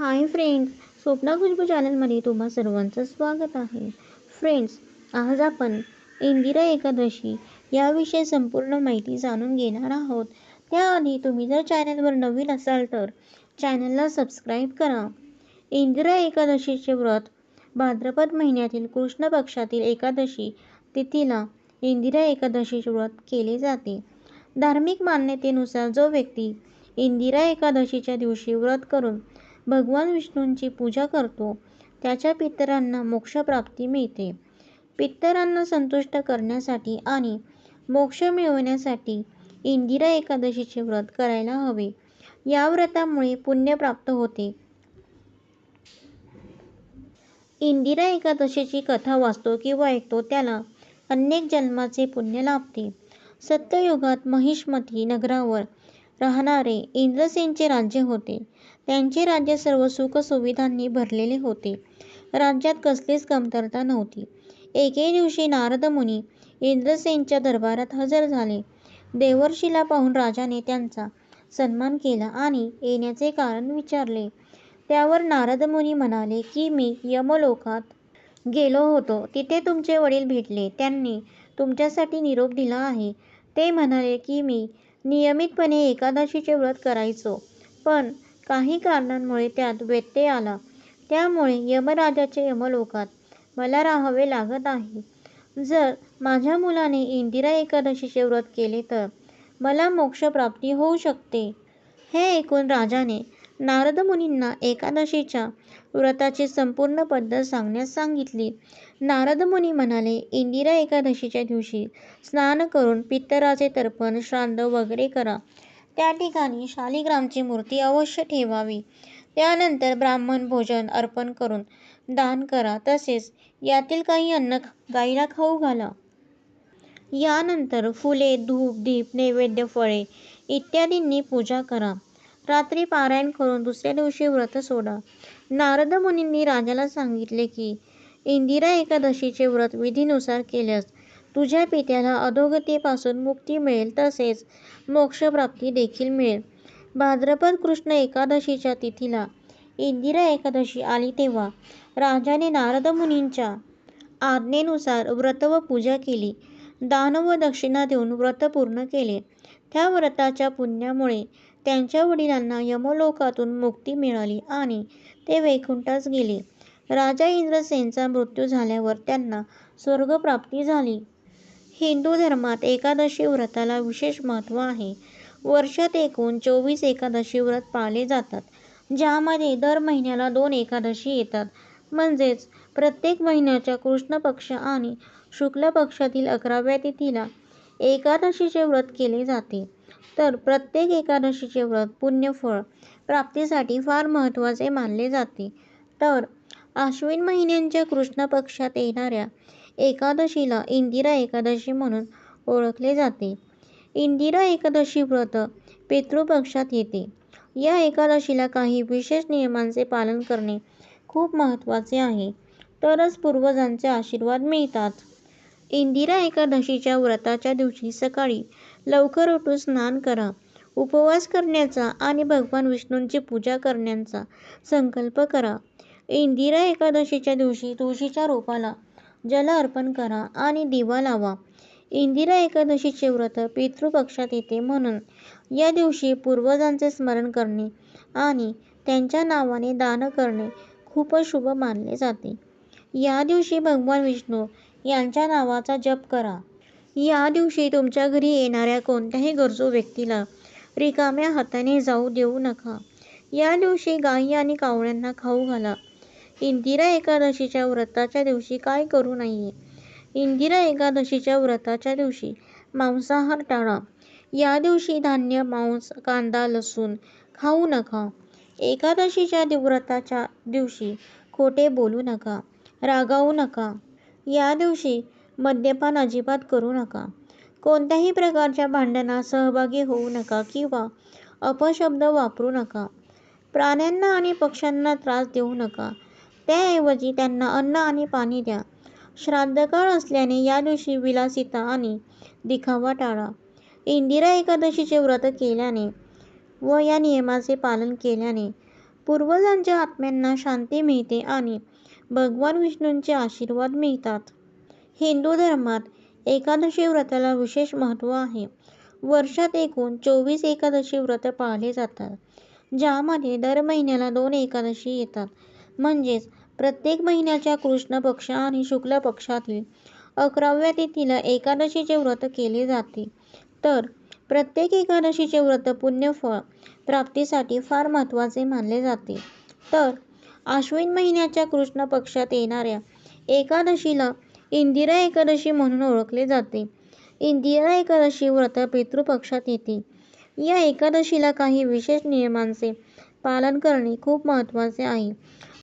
Hi friends Swapna Khushboo चॅनलमध्ये तुम्हा सर्वांचं स्वागत आहे. फ्रेंड्स आज आपण इंदिरा एकादशी याविषयी संपूर्ण माहिती जाणून घेणार आहोत. त्याआधी तुम्ही जर चॅनलवर नवीन असाल तर चॅनलला सबस्क्राईब करा. इंदिरा एकादशीचे व्रत भाद्रपद महिन्यातील कृष्ण पक्षातील एकादशी तिथीला इंदिरा एकादशीचे व्रत केले जाते. धार्मिक मान्यतेनुसार जो व्यक्ती इंदिरा एकादशीच्या दिवशी व्रत करून भगवान विष्णूंची पूजा करतो त्याच्या पितरांना मोक्षप्राप्ती मिळते. पितरांना संतुष्ट करण्यासाठी आणि मोक्ष मिळवण्यासाठी इंदिरा एकादशीचे व्रत करायला हवे. या व्रतामुळे पुण्य प्राप्त होते. इंदिरा एकादशीची कथा वाचतो किंवा ऐकतो त्याला अनेक जन्माचे पुण्य लाभते. सत्ययुगात महिष्मती नगरावर राहणारे इंद्रसेनचे राज्य होते. त्यांचे राज्य सर्व सुखसुविधांनी भरलेले होते. राज्यात कसलीच कमतरता नव्हती. एके दिवशी नारद मुनी इंद्रसेनच्या दरबारात हजर झाले. देवर्षीला पाहून राजाने त्यांचा सन्मान केला आणि येण्याचे कारण विचारले. त्यावर नारद मुनी म्हणाले की मी यमलोकात गेलो होतो. तिथे तुमचे वडील भेटले. त्यांनी तुमच्यासाठी निरोप दिला आहे. ते म्हणाले की मी नियमितपणे एकादशीचे व्रत करायचो. पण काही कारणांमुळे त्यात व्यत्यय आला. त्यामुळे यमराजाचे यमलोकात मला राहावे लागत आहे. जर माझ्या मुलाने इंदिरा एकादशीचे व्रत केले तर मला मोक्षप्राप्ती होऊ शकते. हे ऐकून राजाने नारद मुनींना एकादशीच्या व्रताची संपूर्ण पद्धत सांगण्यास सांगितली. नारद मुनी म्हणाले इंदिरा एकादशीच्या दिवशी स्नान करून पित्तराचे तर्पण श्राद्ध वगैरे करा. त्या ठिकाणी शालिग्रामची मूर्ती अवश्य ठेवावी. त्यानंतर ब्राह्मण भोजन अर्पण करून दान करा. तसेच यातील काही अन्न गाईला खाऊ घाला. यानंतर फुले धूप दीप नैवेद्य फळे इत्यादींनी पूजा करा. रात्री पारायण करून दुसऱ्या दिवशी व्रत सोडा. नारद मुनींनी राजाला सांगितले की इंदिरा एकादशीचे व्रत विधीनुसार केल्यास तुझ्या पित्याला अधोगतीपासून मुक्ती मिळेल तसेच मोक्षप्राप्ती देखील मिळेल. भाद्रपद कृष्ण एकादशीच्या तिथीला इंदिरा एकादशी आली तेव्हा राजाने नारद मुनींच्या आज्ञेनुसार व्रत व पूजा केली. दान व दक्षिणा देऊन व्रत पूर्ण केले. त्या व्रताच्या पुण्यामुळे त्यांच्या वडिलांना यमलोकातून मुक्ती मिळाली आणि ते वैकुंठास गेले. राजा इंद्रसेनचा मृत्यू झाल्यावर त्यांना स्वर्गप्राप्ती झाली. हिंदू धर्मात एकादशी व्रताला विशेष महत्त्व आहे. वर्षात एकूण चोवीस एकादशी व्रत पाळले जातात ज्यामध्ये दर महिन्याला दोन एकादशी येतात. म्हणजेच प्रत्येक महिन्याच्या कृष्ण पक्ष आणि शुक्ल पक्षातील अकराव्या तिथीला एकादशीचे व्रत केले जाते. तर प्रत्येक एकादशीचे व्रत पुण्यफळ प्राप्तीसाठी फार महत्त्वाचे मानले जाते. तर आश्विन महिन्यांच्या कृष्ण पक्षात येणाऱ्या एकादशीला इंदिरा एकादशी म्हणून ओळखले जाते. इंदिरा एकादशी व्रत पितृपक्षात येते. या एकादशीला काही विशेष नियमांचे पालन करणे खूप महत्त्वाचे आहे. तरच पूर्वजांचे आशीर्वाद मिळतात. इंदिरा एकादशीच्या व्रताच्या दिवशी सकाळी लवकर उठून स्नान करा. उपवास करण्याचा आणि भगवान विष्णूंची पूजा करण्याचा संकल्प करा. इंदिरा एकादशीच्या दिवशी तुळशीच्या रोपाला जल अर्पण करा आणि दिवा लावा. इंदिरा एकादशीचे व्रत पितृपक्षात येते म्हणून या दिवशी पूर्वजांचे स्मरण करणे आणि त्यांच्या नावाने दान करणे खूपच शुभ मानले जाते. या दिवशी भगवान विष्णू यांच्या नावाचा जप करा. या दिवशी तुमच्या घरी येणाऱ्या कोणत्याही गरजू व्यक्तीला रिकाम्या हाताने जाऊ देऊ नका. या दिवशी गाई आणि कावळ्यांना खाऊ घाला. इंदिरा एकादशीच्या व्रताच्या दिवशी काय करू नये? इंदिरा एकादशीच्या व्रताच्या दिवशी मांसाहार टाळा. या दिवशी धान्य मांस कांदा लसूण खाऊ नका. एकादशीच्या व्रताच्या दिवशी खोटे बोलू नका. रागावू नका. या दिवशी मद्यपान अजिबात करू नका. कोणत्याही प्रकारच्या भांडणात सहभागी होऊ नका किंवा अपशब्द वापरू नका. प्राण्यांना आणि पक्ष्यांना त्रास देऊ नका. त्याऐवजी त्यांना अन्न आणि पाणी द्या. श्राद्धकाळ असल्याने या दिवशी विलासिता आणि दिखावा टाळा. इंदिरा एकादशीचे व्रत केल्याने व या नियमाचे पालन केल्याने पूर्वजांच्या आत्म्यांना शांती मिळते आणि भगवान विष्णूंचे आशीर्वाद मिळतात. हिंदू धर्मात एकादशी व्रताला विशेष महत्त्व आहे. वर्षात एकूण चोवीस एकादशी व्रत पाळले जातात, ज्यामध्ये दर महिन्याला दोन एकादशी येतात. म्हणजेच प्रत्येक महिन्याच्या कृष्ण पक्ष आणि शुक्ल पक्षातील अकराव्या तिथीला एकादशीचे व्रत केले जाते. तर प्रत्येक एकादशीचे व्रत पुण्यफळ प्राप्तीसाठी फार महत्त्वाचे मानले जाते. तर आश्विन महिन्याच्या कृष्ण पक्षात येणाऱ्या एकादशीला इंदिरा एकादशी म्हणून ओळखले जाते. इंदिरा एकादशी व्रत पितृपक्षात येते. या एकादशीला काही विशेष नियमांचे पालन करणे खूप महत्त्वाचे आहे.